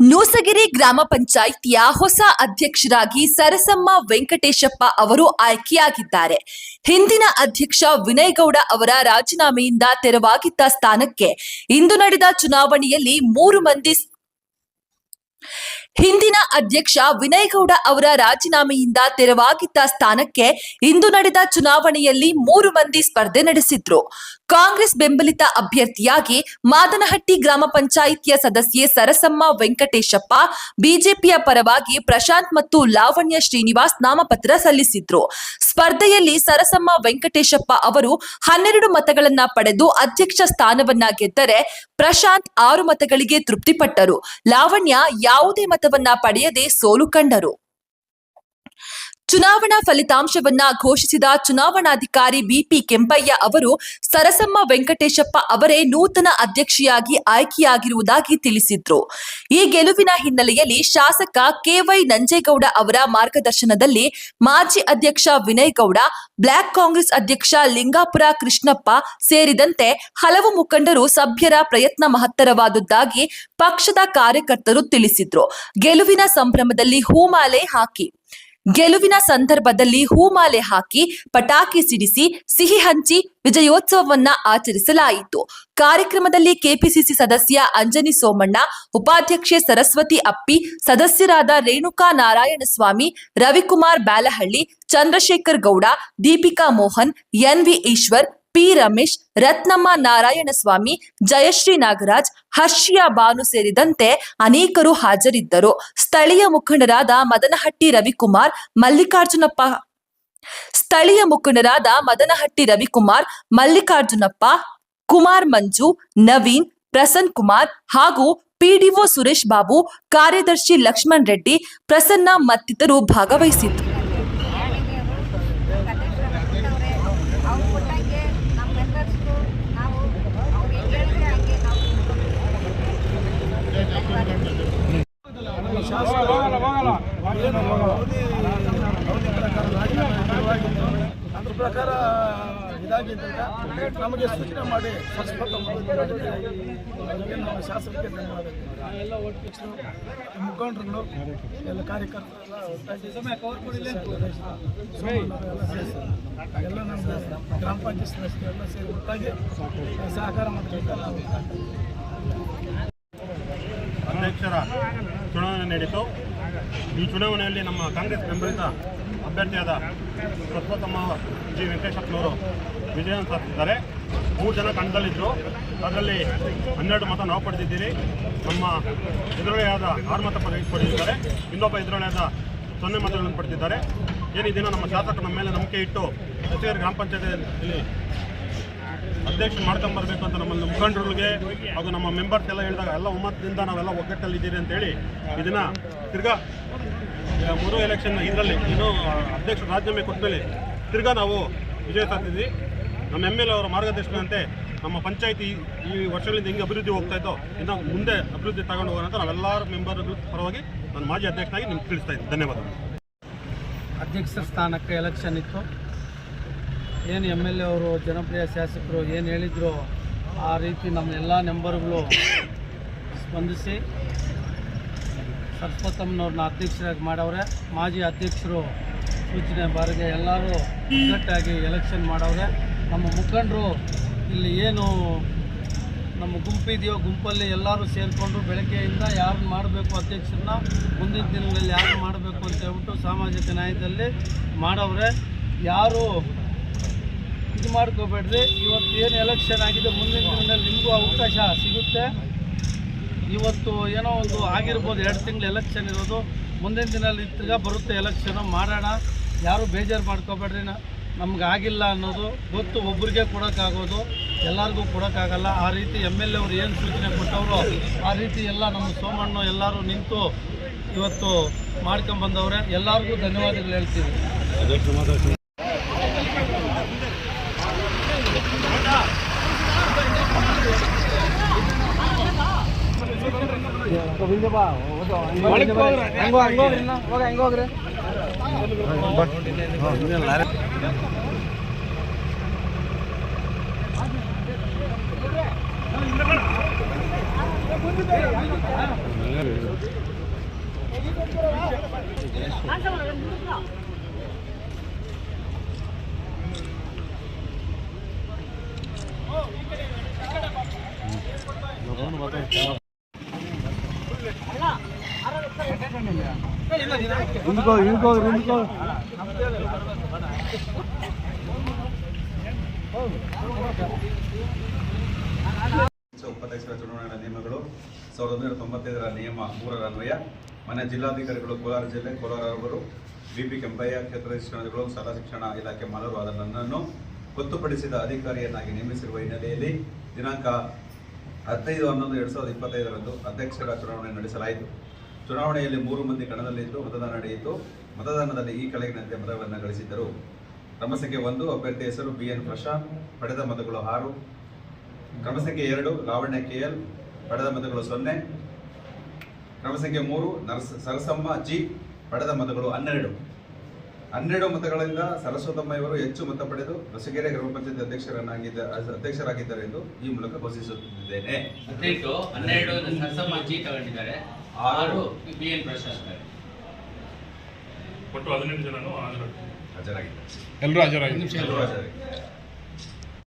ನೂಸಗಿರಿ ಗ್ರಾಮ ಪಂಚಾಯಿತಿಯ ಹೊಸ ಅಧ್ಯಕ್ಷರಾಗಿ ಸರಸಮ್ಮ ವೆಂಕಟೇಶಪ್ಪ ಅವರು ಆಯ್ಕೆಯಾಗಿದ್ದಾರೆ. ಹಿಂದಿನ ಅಧ್ಯಕ್ಷ ವಿನಯ್ ಗೌಡ ಅವರ ರಾಜೀನಾಮೆಯಿಂದ ತೆರವಾಗಿದ್ದ ಸ್ಥಾನಕ್ಕೆ ಇಂದು ನಡೆದ ಚುನಾವಣೆಯಲ್ಲಿ ಮೂರು ಮಂದಿ ಹಿಂದಿನ ಅಧ್ಯಕ್ಷ ವಿನಯ್ ಗೌಡ ಅವರ ರಾಜೀನಾಮೆಯಿಂದ ತೆರವಾಗಿದ್ದ ಸ್ಥಾನಕ್ಕೆ ಇಂದು ನಡೆದ ಚುನಾವಣೆಯಲ್ಲಿ ಮೂರು ಮಂದಿ ಸ್ಪರ್ಧೆ ನಡೆಸಿದ್ರು. ಕಾಂಗ್ರೆಸ್ ಬೆಂಬಲಿತ ಅಭ್ಯರ್ಥಿಯಾಗಿ ಮಾದನಹಟ್ಟಿ ಗ್ರಾಮ ಪಂಚಾಯಿತಿಯ ಸದಸ್ಯೆ ಸರಸಮ್ಮ ವೆಂಕಟೇಶಪ್ಪ, ಬಿಜೆಪಿಯ ಪರವಾಗಿ ಪ್ರಶಾಂತ್ ಮತ್ತು ಲಾವಣ್ಯ ಶ್ರೀನಿವಾಸ್ ನಾಮಪತ್ರ ಸಲ್ಲಿಸಿದ್ರು. ಸ್ಪರ್ಧೆಯಲ್ಲಿ ಸರಸಮ್ಮ ವೆಂಕಟೇಶಪ್ಪ ಅವರು ಹನ್ನೆರಡು ಮತಗಳನ್ನ ಪಡೆದು ಅಧ್ಯಕ್ಷ ಸ್ಥಾನವನ್ನ ಗೆದ್ದರೆ ಪ್ರಶಾಂತ್ ಆರು ಮತಗಳಿಗೆ ತೃಪ್ತಿಪಟ್ಟರು. ಲಾವಣ್ಯ ಯಾವುದೇ ಮತವನ್ನ ಪಡೆಯದೆ ಸೋಲು ಕಂಡರು. ಚುನಾವಣಾ ಫಲಿತಾಂಶವನ್ನ ಘೋಷಿಸಿದ ಚುನಾವಣಾಧಿಕಾರಿ ಬಿಪಿ ಕೆಂಪಯ್ಯ ಅವರು ಸರಸಮ್ಮ ವೆಂಕಟೇಶಪ್ಪ ಅವರೇ ನೂತನ ಅಧ್ಯಕ್ಷೆಯಾಗಿ ಆಯ್ಕೆಯಾಗಿರುವುದಾಗಿ ತಿಳಿಸಿದ್ರು. ಈ ಗೆಲುವಿನ ಹಿನ್ನೆಲೆಯಲ್ಲಿ ಶಾಸಕ ಕೆವೈ ನಂಜೇಗೌಡ ಅವರ ಮಾರ್ಗದರ್ಶನದಲ್ಲಿ ಮಾಜಿ ಅಧ್ಯಕ್ಷ ವಿನಯ್ ಗೌಡ ಬ್ಲಾಕ್ ಕಾಂಗ್ರೆಸ್ ಅಧ್ಯಕ್ಷ ಲಿಂಗಾಪುರ ಕೃಷ್ಣಪ್ಪ ಸೇರಿದಂತೆ ಹಲವು ಮುಖಂಡರು ಸಭ್ಯರ ಪ್ರಯತ್ನ ಮಹತ್ತರವಾದುದಾಗಿ ಪಕ್ಷದ ಕಾರ್ಯಕರ್ತರು ತಿಳಿಸಿದ್ರು. ಗೆಲುವಿನ ಸಂಭ್ರಮದಲ್ಲಿ ಹೂಮಾಲೆ ಹಾಕಿ. ಗೆಲುವಿನ ಸಂದರ್ಭದಲ್ಲಿ ಹೂಮಾಲೆ ಹಾಕಿ ಪಟಾಕಿ ಸಿಡಿಸಿ, ಸಿಹಿ ಹಂಚಿ ವಿಜಯೋತ್ಸವವನ್ನ ಆಚರಿಸಲಾಯಿತು. ಕಾರ್ಯಕ್ರಮದಲ್ಲಿ ಕೆಪಿಸಿಸಿ ಸದಸ್ಯ ಅಂಜನಿ ಸೋಮಣ್ಣ, ಉಪಾಧ್ಯಕ್ಷೆ ಸರಸ್ವತಿ ಅಪ್ಪಿ, ಸದಸ್ಯರಾದ Renuka Narayanaswamy Ravikumar Byalahalli, Chandrashekar Gowda, Deepika Mohan, N V Eshwar P Ramesh, Ratnamma Narayanaswamy, Jayashree Nagaraj, Harshiya Banu ಸೇರಿದಂತೆ ಅನೇಕರು ಹಾಜರಿದ್ದರು. ಸ್ಥಳೀಯ ಮುಖಂಡರಾದ ಮದನಹಟ್ಟಿ ರವಿಕುಮಾರ್, ಮಲ್ಲಿಕಾರ್ಜುನಪ್ಪ, ಸ್ಥಳೀಯ ಮುಖಂಡರಾದ ಮದನಹಟ್ಟಿ ರವಿಕುಮಾರ್, ಮಲ್ಲಿಕಾರ್ಜುನಪ್ಪ, ಕುಮಾರ್ ಮಂಜು, ನವೀನ್ ಪ್ರಸನ್ ಕುಮಾರ್ ಹಾಗೂ ಪಿಡಿಒ ಸುರೇಶ್ ಬಾಬು, ಕಾರ್ಯದರ್ಶಿ ಲಕ್ಷ್ಮಣ್ ರೆಡ್ಡಿ, ಪ್ರಸನ್ನ ಮತ್ತಿತರು ಭಾಗವಹಿಸಿದ್ರು ಅವ್ರು ಕೊಟ್ಟಂಗೆ ನಮ್ಮ ಮೆಂಬರ್ಸ್ಗೂ ನಾವು ಅವ್ರು ಹೆಂಗೆ ಹೇಳಿದ್ರೆ ಹಂಗೆ ನಾವು ಅದ್ರ ಇದಾಗಿದ್ದಾಗ ನಮಗೆ ಸೂಚನೆ ಮಾಡಿ ಶಾಸಕರಿಗೆ ಧನ್ಯವಾದ ಎಲ್ಲ ಕಾರ್ಯಕರ್ತರೆಲ್ಲ ಎಲ್ಲ ನಮ್ಮ ಗ್ರಾಮ ಪಂಚಾಯತ್ ಎಲ್ಲ ಸೇರಿ ಒಟ್ಟಾಗಿ ಸಹಕಾರ ನಾವು ಅಧ್ಯಕ್ಷರ ಚುನಾವಣೆ ನಡೀತು. ಈ ಚುನಾವಣೆಯಲ್ಲಿ ನಮ್ಮ ಕಾಂಗ್ರೆಸ್ ಬೆಂಬಲಿತ ಅಭ್ಯರ್ಥಿಯಾದ ಪ್ರಸ್ವತಮ್ಮ ಜಿ. ವೆಂಕಟೇಶಪ್ಪನವರು ವಿಜಯ ಸಾಧಿಸಿದ್ದಾರೆ. ಮೂರು ಜನ ಕಣದಲ್ಲಿದ್ದರು ಅದರಲ್ಲಿ ಹನ್ನೆರಡು ಮತ ನಾವು ಪಡೆದಿದ್ದೀರಿ. ನಮ್ಮ ಎದುರಾಳಿಯಾದ ಆರು ಮತ ಪಡೆ ಪಡೆದಿದ್ದಾರೆ. ಇನ್ನೊಬ್ಬ ಎದುರಾಳಿಯಾದ ಸೊನ್ನೆ ಮತಗಳನ್ನು ಪಡೆದಿದ್ದಾರೆ. ಏನಿದಿನ ನಮ್ಮ ಶಾಸಕರು ನಮ್ಮ ಮೇಲೆ ನಂಬಿಕೆ ಇಟ್ಟು ಸಚಿವರು ಗ್ರಾಮ ಪಂಚಾಯತಿಯಲ್ಲಿ ಅಧ್ಯಕ್ಷ ಮಾಡ್ಕೊಂಬರ್ಬೇಕು ಅಂತ ನಮ್ಮ ಮುಖಂಡರುಗಳಿಗೆ ಹಾಗೂ ನಮ್ಮ ಮೆಂಬರ್ಸ್ ಎಲ್ಲ ಹೇಳಿದಾಗ ಎಲ್ಲ ಒಮ್ಮತದಿಂದ ನಾವೆಲ್ಲ ಒಗ್ಗಟ್ಟಲ್ಲಿದ್ದೀರಿ ಅಂತೇಳಿ ಇದನ್ನು ತಿರ್ಗಾ ಮೂರು ಎಲೆಕ್ಷನ್ ಇದರಲ್ಲಿ ಇನ್ನು ಅಧ್ಯಕ್ಷ ರಾಜೀನಾಮೆ ಕೊಟ್ಟಮೇಲೆ ತಿರ್ಗಾ ನಾವು ವಿಜಯ ಸಾಧಿಸಿದ್ವಿ. ನಮ್ಮ ಎಂ ಎಲ್ ಅವರ ಮಾರ್ಗದರ್ಶನದಂತೆ ನಮ್ಮ ಪಂಚಾಯಿತಿ ಈ ವರ್ಷಗಳಿಂದ ಹೆಂಗೆ ಅಭಿವೃದ್ಧಿ ಹೋಗ್ತಾ ಇದ್ದೋ ಇನ್ನು ಮುಂದೆ ಅಭಿವೃದ್ಧಿ ತಗೊಂಡು ಹೋಗೋಣ ಅಂತ ನಾವೆಲ್ಲರ ಮೆಂಬರ್ ಪರವಾಗಿ ನಾನು ಮಾಜಿ ಅಧ್ಯಕ್ಷನಾಗಿ ನಿಮ್ಗೆ ತಿಳಿಸ್ತಾ ಇದ್ದೀನಿ. ಧನ್ಯವಾದಗಳು. ಅಧ್ಯಕ್ಷರ ಸ್ಥಾನಕ್ಕೆ ಎಲೆಕ್ಷನ್ ಇತ್ತು. ಏನು ಎಂ ಎಲ್ ಎ ಅವರು, ಜನಪ್ರಿಯ ಶಾಸಕರು ಏನು ಹೇಳಿದ್ರು, ಆ ರೀತಿ ನಮ್ಮ ಎಲ್ಲ ನೆಂಬರ್ಗಳು ಸ್ಪಂದಿಸಿ ಸರ್ಸ್ವತಮ್ಮನವ್ರನ್ನ ಅಧ್ಯಕ್ಷರಾಗಿ ಮಾಡವ್ರೆ. ಮಾಜಿ ಅಧ್ಯಕ್ಷರು ಸೂಚನೆ ಬಾರಿಗೆ ಎಲ್ಲರೂ ಒಗ್ಗಟ್ಟಾಗಿ ಎಲೆಕ್ಷನ್ ಮಾಡವ್ರೆ. ನಮ್ಮ ಮುಖಂಡರು ಇಲ್ಲಿ ಏನು ನಮ್ಮ ಗುಂಪಿದೆಯೋ ಗುಂಪಲ್ಲಿ ಎಲ್ಲರೂ ಸೇರಿಕೊಂಡು ಬೆಳಗ್ಗೆಯಿಂದ ಯಾರನ್ನ ಮಾಡಬೇಕು ಅಧ್ಯಕ್ಷರನ್ನ, ಮುಂದಿನ ದಿನಗಳಲ್ಲಿ ಯಾರು ಮಾಡಬೇಕು ಅಂತ ಹೇಳ್ಬಿಟ್ಟು ಸಾಮಾಜಿಕ ನ್ಯಾಯದಲ್ಲಿ ಮಾಡವ್ರೆ. ಯಾರು ಇದು ಮಾಡ್ಕೋಬೇಡ್ರಿ. ಇವತ್ತು ಏನು ಎಲೆಕ್ಷನ್ ಆಗಿದೆ, ಮುಂದಿನ ದಿನದಲ್ಲಿ ನಿಮಗೂ ಅವಕಾಶ ಸಿಗುತ್ತೆ. ಇವತ್ತು ಏನೋ ಒಂದು ಆಗಿರ್ಬೋದು, ಎರಡು ತಿಂಗಳು ಎಲೆಕ್ಷನ್ ಇರೋದು. ಮುಂದಿನ ದಿನದಲ್ಲಿ ತಿರ್ಗಾ ಬರುತ್ತೆ ಎಲೆಕ್ಷನು ಮಾಡೋಣ. ಯಾರು ಬೇಜಾರು ಮಾಡ್ಕೋಬೇಡ್ರಿ ನಮ್ಗೆ ಆಗಿಲ್ಲ ಅನ್ನೋದು ಗೊತ್ತು. ಒಬ್ರಿಗೆ ಕೊಡೋಕ್ಕಾಗೋದು, ಎಲ್ಲರಿಗೂ ಕೊಡೋಕ್ಕಾಗಲ್ಲ. ಆ ರೀತಿ ಎಂ ಎಲ್ ಎ ಅವ್ರು ಏನು ಸೂಚನೆ ಕೊಟ್ಟವರು, ಆ ರೀತಿ ಎಲ್ಲ ನಮ್ಮ ಸೋಮಣ್ಣ ಎಲ್ಲರೂ ನಿಂತು ಇವತ್ತು ಮಾಡ್ಕೊಂಬಂದವ್ರೆ ಎಲ್ಲರಿಗೂ ಧನ್ಯವಾದಗಳು ಹೇಳ್ತೀವಿ. ಕವಿಂದ್ರಪಾ ಓದೋ ಹಂಗ ಹೋಗ್ರೇ ಉಪಾಧ್ಯಕ್ಷರ ಚುನಾವಣಾ ನಿಯಮಗಳು, ಸಾವಿರದ ಒಂಬೈನೂರ ತೊಂಬತ್ತೈದರ ನಿಯಮ ಮೂರರ ಅನ್ವಯ. ಮನೆ ಜಿಲ್ಲಾಧಿಕಾರಿಗಳು ಕೋಲಾರ ಜಿಲ್ಲೆ, ಕೋಲಾರ ಅವರು ಬಿಪಿ ಕೆಂಪಯ್ಯ ಕ್ಷೇತ್ರ ಶಿಕ್ಷಣಗಳು ಶಾಲಾ ಶಿಕ್ಷಣ ಇಲಾಖೆ ಮಾಲರು ಆದ ನನ್ನನ್ನು ಗೊತ್ತುಪಡಿಸಿದ ಅಧಿಕಾರಿಯನ್ನಾಗಿ ನೇಮಿಸಿರುವ ಹಿನ್ನೆಲೆಯಲ್ಲಿ ದಿನಾಂಕ ಹದಿನೈದು ಹನ್ನೊಂದು, ಎರಡು ಸಾವಿರದ ಇಪ್ಪತ್ತೈದರಂದು ಅಧ್ಯಕ್ಷರ ಚುನಾವಣೆ ನಡೆಸಲಾಯಿತು. ಚುನಾವಣೆಯಲ್ಲಿ ಮೂರು ಮಂದಿ ಕಣದಲ್ಲಿದ್ದು ಮತದಾನ ನಡೆಯಿತು. ಮತದಾನದಲ್ಲಿ ಈ ಕೆಳಗಿನಂತೆ ಮತಗಳನ್ನು ಗಳಿಸಿದ್ದರು. ಕ್ರಮ ಸಂಖ್ಯೆ ಒಂದು, ಅಭ್ಯರ್ಥಿ ಹೆಸರು ಬಿ ಎನ್ ಪ್ರಶಾಂತ್, ಪಡೆದ ಮತಗಳು ಆರು. ಕ್ರಮ ಸಂಖ್ಯೆ ಎರಡು ಲಾವಣ್ಯ ಕೆಎಲ್ ಪಡೆದ ಮತಗಳು ಸೊನ್ನೆ. ಕ್ರಮ ಸಂಖ್ಯೆ ಮೂರು, ನರಸ, ಸರಸಮ್ಮ ಜಿ, ಪಡೆದ ಮತಗಳು ಹನ್ನೆರಡು. ಹನ್ನೆರಡು ಮತಗಳಿಂದ ಸರಸ್ವತಮ್ಮ ಇವರು ಹೆಚ್ಚು ಮತ ಪಡೆದು ಹೊಸಗೆರೆ ಗ್ರಾಮ ಪಂಚಾಯತ್ ಅಧ್ಯಕ್ಷರನ್ನಾಗಿದ್ದ ಅಧ್ಯಕ್ಷರಾಗಿದ್ದಾರೆ ಎಂದು ಈ ಮೂಲಕ ಘೋಷಿಸುತ್ತಿದ್ದೇನೆ. ಹನ್ನೆರಡು, ಸರಸಮ್ಮ ಜಿ ತಗೊಂಡಿದ್ದಾರೆ. ಆರು ಬಿ ಎನ್ ಪ್ರಶಾಂತ್ ಇದ್ದಾರೆ. ಒಟ್ಟು ಹದಿನೆಂಟು ಜನನು ಹಾಜರಾಗಿದ್ದಾರೆ. ಎಲ್ಲರೂ ಹಾಜರಾಗಿದ್ದಾರೆ. ಎಲ್ಲರೂ ಹಾಜರಾಗಿದ್ದಾರೆ.